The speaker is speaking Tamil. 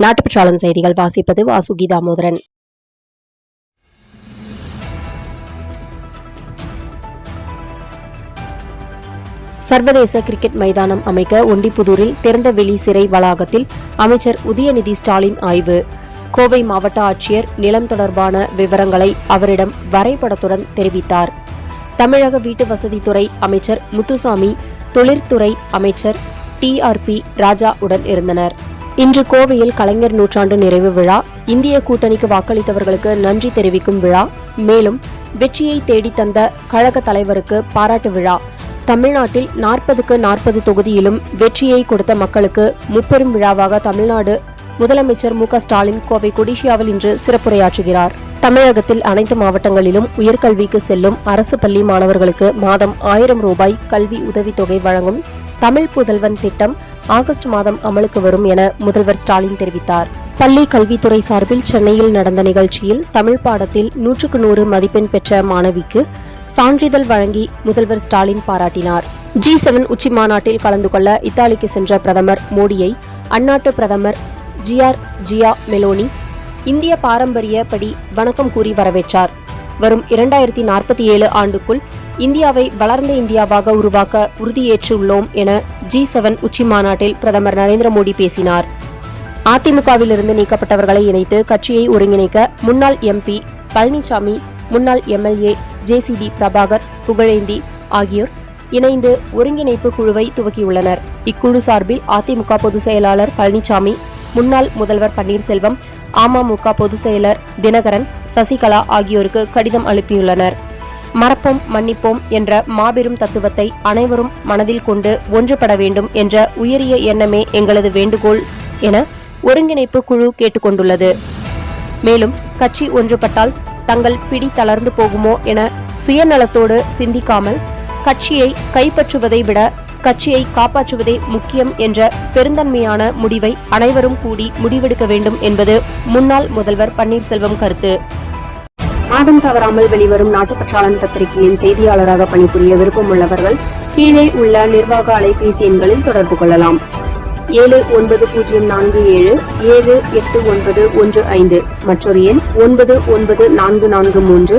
நாட்டுப்பற்றாளன் செய்திகள் வாசிப்பது வாசுகி தாமோதரன் சர்வதேச கிரிக்கெட் மைதானம் அமைக்க ஒண்டிப்புதூரில் திறந்தவெளி சிறை வளாகத்தில் அமைச்சர் உதயநிதி ஸ்டாலின் ஆய்வு. கோவை மாவட்ட ஆட்சியர் நிலம் தொடர்பான விவரங்களை அவரிடம் வரைபடத்துடன் தெரிவித்தார். தமிழக வீட்டு வசதித்துறை அமைச்சர் முத்துசாமி தொழிற்துறை அமைச்சர் டிஆர்பி ராஜா உடன் இருந்தனர். இன்று கோவையில் கலைஞர் நூற்றாண்டு நிறைவு விழா இந்திய கூட்டணிக்கு வாக்களித்தவர்களுக்கு நன்றி தெரிவிக்கும் விழா மேலும் வெற்றியை தேடித் தந்த கழக தலைவருக்கு பாராட்டு விழா. தமிழ்நாட்டில் நாற்பதுக்கு நாற்பது தொகுதியிலும் வெற்றியை கொடுத்த மக்களுக்கு முப்பெரும் விழாவாக தமிழ்நாடு முதலமைச்சர் மு ஸ்டாலின் கோவை கொடிஷியாவில் இன்று சிறப்புரையாற்றுகிறார். தமிழகத்தில் அனைத்து மாவட்டங்களிலும் உயர்கல்விக்கு செல்லும் அரசு பள்ளி மாணவர்களுக்கு மாதம் ஆயிரம் ரூபாய் கல்வி உதவித்தொகை வழங்கும் தமிழ் புதல்வன் திட்டம் ஆகஸ்ட் மாதம் அமலுக்கு வரும் என முதல்வர் ஸ்டாலின் தெரிவித்தார். பள்ளி கல்வித்துறை சார்பில் சென்னையில் நடந்த நிகழ்ச்சியில் தமிழ் பாடத்தில் நூற்றுக்கு நூறு மதிப்பெண் பெற்ற மாணவிக்கு சான்றிதழ் வழங்கி முதல்வர் ஸ்டாலின் பாராட்டினார். ஜி செவன் உச்சி மாநாட்டில் கலந்து கொள்ள இத்தாலிக்கு சென்ற பிரதமர் மோடியை அந்நாட்டு பிரதமர் ஜிஆர் ஜியா மெலோனி இந்திய பாரம்பரியப்படி வணக்கம் கூறி வரவேற்றார். வரும் இரண்டாயிரத்தி நாற்பத்தி ஏழு ஆண்டுக்குள் இந்தியாவை வளர்ந்த இந்தியாவாக உருவாக்க உறுதியேற்றுள்ளோம் என ஜி செவன் உச்சி மாநாட்டில் பிரதமர் நரேந்திர மோடி பேசினார். அதிமுகவிலிருந்து நீக்கப்பட்டவர்களை இணைத்து கட்சியை ஒருங்கிணைக்க முன்னாள் எம்பி பழனிசாமி முன்னாள் எம்எல்ஏ ஜேசிடி பிரபாகர் புகழேந்தி ஆகியோர் இணைந்து ஒருங்கிணைப்பு குழுவை துவக்கியுள்ளனர். இக்குழு சார்பில் அதிமுக பொதுச் செயலாளர் பழனிசாமி முன்னாள் முதல்வர் பன்னீர்செல்வம் அமமுக பொதுச் செயலர் தினகரன் சசிகலா ஆகியோருக்கு கடிதம் அனுப்பியுள்ளனர். மறப்போம் மன்னிப்போம் என்ற மாபெரும் தத்துவத்தை அனைவரும் மனதில் கொண்டு ஒன்றுபட வேண்டும் என்ற உயரிய எண்ணமே எங்களது வேண்டுகோள் என ஒருங்கிணைப்பு குழு கேட்டுக்கொண்டுள்ளது. மேலும் கட்சி ஒன்றுபட்டால் தங்கள் பிடி தளர்ந்து போகுமோ என சுயநலத்தோடு சிந்திக்காமல் கட்சியை கைப்பற்றுவதை விட கட்சியை காப்பாற்றுவதே முக்கியம் என்ற பெருந்தன்மையான முடிவை அனைவரும் கூடி முடிவெடுக்க வேண்டும் என்பது முன்னாள் முதல்வர் பன்னீர்செல்வம் கருத்து. மாதம் தவறாமல் வெளிவரும் நாட்டுப்பற்றாளன் பத்திரிகையின் செய்தியாளராக பணிபுரிய விருப்பமுள்ளவர்கள் கீழே உள்ள நிர்வாக அலைபேசி எண்களில் தொடர்பு கொள்ளலாம். ஏழு ஒன்பது பூஜ்ஜியம் நான்கு ஏழு ஏழு எட்டு ஒன்பது ஒன்று ஐந்து மற்றொரு எண் ஒன்பது ஒன்பது நான்கு நான்கு மூன்று